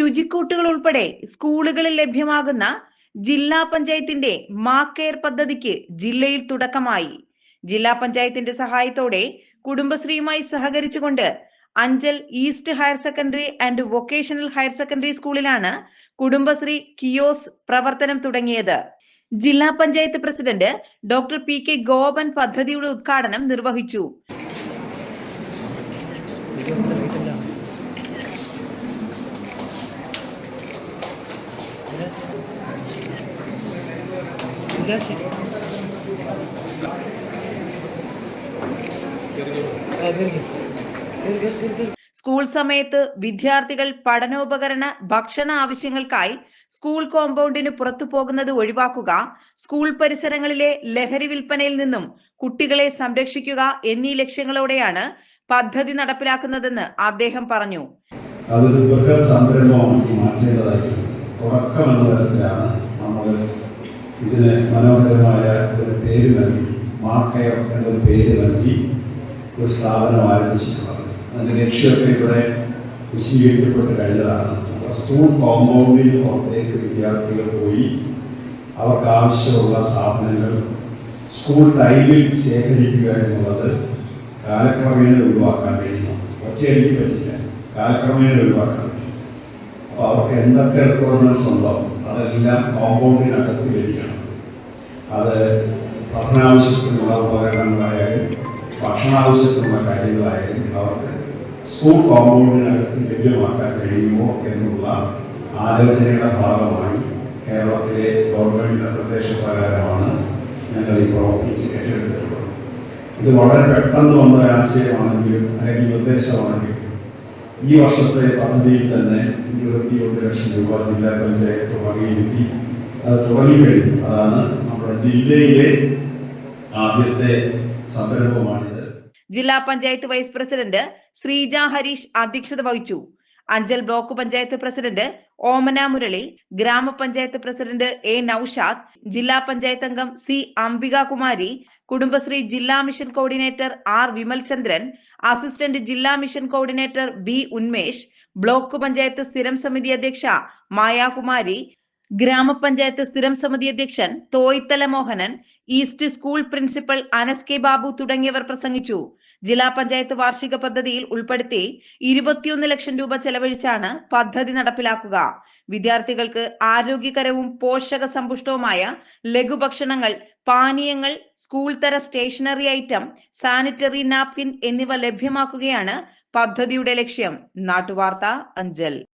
രുചിക്കൂട്ടുകൾ ഉൾപ്പെടെ സ്കൂളുകളിൽ ലഭ്യമാകുന്ന ജില്ലാ പഞ്ചായത്തിന്റെ മാ കെയർ പദ്ധതിക്ക് ജില്ലയിൽ തുടക്കമായി. ജില്ലാ പഞ്ചായത്തിന്റെ സഹായത്തോടെ കുടുംബശ്രീയുമായി സഹകരിച്ചുകൊണ്ട് Anchal east higher secondary and vocational higher secondary സ്കൂളിലാണ് കുടുംബശ്രീ കിയോസ് പ്രവർത്തനം തുടങ്ങിയത്. ജില്ലാ panchayat president doctor P K Gopan പദ്ധതിയുടെ ഉദ്ഘാടനം നിർവഹിച്ചു. സ്കൂൾ സമയത്ത് വിദ്യാർത്ഥികൾ പഠനോപകരണ ഭക്ഷണ ആവശ്യങ്ങൾക്കായി സ്കൂൾ കോമ്പൗണ്ടിന് പുറത്തു പോകുന്നത് ഒഴിവാക്കുക സ്കൂൾ പരിസരങ്ങളിലെ ലഹരി വിൽപ്പനയിൽ നിന്നും കുട്ടികളെ സംരക്ഷിക്കുക എന്നീ ലക്ഷ്യങ്ങളോടെയാണ് പദ്ധതി നടപ്പിലാക്കുന്നതെന്ന് അദ്ദേഹം പറഞ്ഞു. അതൊരു സംരംഭമാക്കി മാറ്റേണ്ടതായിട്ടുണ്ട്. തുടക്കം എന്ന തരത്തിലാണ് നമ്മൾ ഇതിന് മനോഹരമായ ഒരു പേര് നൽകി മാർക്കയർ എന്നൊരു പേര് നൽകി ഒരു സ്ഥാപനം ആരംഭിച്ചിട്ടുള്ളത് അതിന്റെ ലക്ഷ്യമൊക്കെ ഇവിടെ വിശദീകരിക്കപ്പെട്ട് കഴിഞ്ഞതാണ്. അപ്പോൾ സ്കൂൾ കോമ്പൗണ്ടിൽ പുറത്തേക്ക് വിദ്യാർത്ഥികൾ പോയി അവർക്ക് ആവശ്യമുള്ള സാധനങ്ങൾ സ്കൂൾ ടൈമിൽ ശേഖരിക്കുക എന്നുള്ളത് കാലക്രമേണ ഒഴിവാക്കാൻ കഴിയുന്നു. ഒറ്റയടിക്ക് പറ്റില്ല. കാലക്രമേണ ഒഴിവാക്കാൻ അപ്പോൾ അവർക്ക് എന്തൊക്കെ റിക്വയർമെന്റ്സ് ഉണ്ടോ? അതെല്ലാം കോമ്പൗണ്ടിനകത്ത് ലഭിക്കണം അത് പഠനാവശ്യത്തിനുള്ള ഉപകരണങ്ങളായാലും ഭക്ഷണാവശ്യത്തിനുള്ള കാര്യങ്ങളായാലും അവർക്ക് സ്കൂൾ കോമ്പൗണ്ടിനകത്ത് ലഭ്യമാക്കാൻ കഴിയുമോ എന്നുള്ള ആലോചനയുടെ ഭാഗമായി കേരളത്തിലെ ഗവൺമെന്റിന്റെ നിർദ്ദേശപ്രകാരമാണ് ഞങ്ങൾ ഈ പ്രവർത്തിച്ച് ഏറ്റെടുത്തിട്ടുള്ളത്. ഇത് വളരെ പെട്ടെന്ന് വന്ന ആശയമാണെങ്കിലും അല്ലെങ്കിൽ നിർദ്ദേശമാണെങ്കിലും ഈ വർഷത്തെ പദ്ധതിയിൽ തന്നെ ഇരുപത്തിയൊന്ന് ലക്ഷം രൂപ ജില്ലാ പഞ്ചായത്ത് വകയിരുത്തി അത് തുടങ്ങി കഴിഞ്ഞു അതാണ് നമ്മുടെ ജില്ലയിലെ ആദ്യത്തെ സംരംഭമാണിത് ജില്ലാ പഞ്ചായത്ത് വൈസ് പ്രസിഡന്റ് ശ്രീജ ഹരീഷ് അധ്യക്ഷത വഹിച്ചു. അഞ്ചൽ ബ്ലോക്ക് പഞ്ചായത്ത് പ്രസിഡന്റ് ഓമന മുരളി ഗ്രാമപഞ്ചായത്ത് പ്രസിഡന്റ് എ നൌഷാദ് ജില്ലാ പഞ്ചായത്ത് അംഗം സി അംബികാകുമാരി കുടുംബശ്രീ ജില്ലാ mission coordinator R Vimal Chandran assistant ജില്ലാ mission coordinator B Unmesh block panchayat സ്ഥിരം സമിതി അധ്യക്ഷ മായാകുമാരി ഗ്രാമപഞ്ചായത്ത് സ്ഥിരം സമിതി അധ്യക്ഷൻ Thoythala Mohanan east school principal Anas K Babu തുടങ്ങിയവർ പ്രസംഗിച്ചു. ജില്ലാ പഞ്ചായത്ത് വാർഷിക പദ്ധതിയിൽ ഉൾപ്പെടുത്തി ഇരുപത്തിയൊന്ന് ലക്ഷം രൂപ ചെലവഴിച്ചാണ് പദ്ധതി നടപ്പിലാക്കുക. വിദ്യാർത്ഥികൾക്ക് ആരോഗ്യകരവും പോഷക സമ്പുഷ്ടവുമായ ലഘുഭക്ഷണങ്ങൾ പാനീയങ്ങൾ സ്കൂൾ തര സ്റ്റേഷനറി ഐറ്റം സാനിറ്ററി നാപ്കിൻ എന്നിവ ലഭ്യമാക്കുകയാണ് പദ്ധതിയുടെ ലക്ഷ്യം. നാട്ടുവാർത്ത അഞ്ചൽ.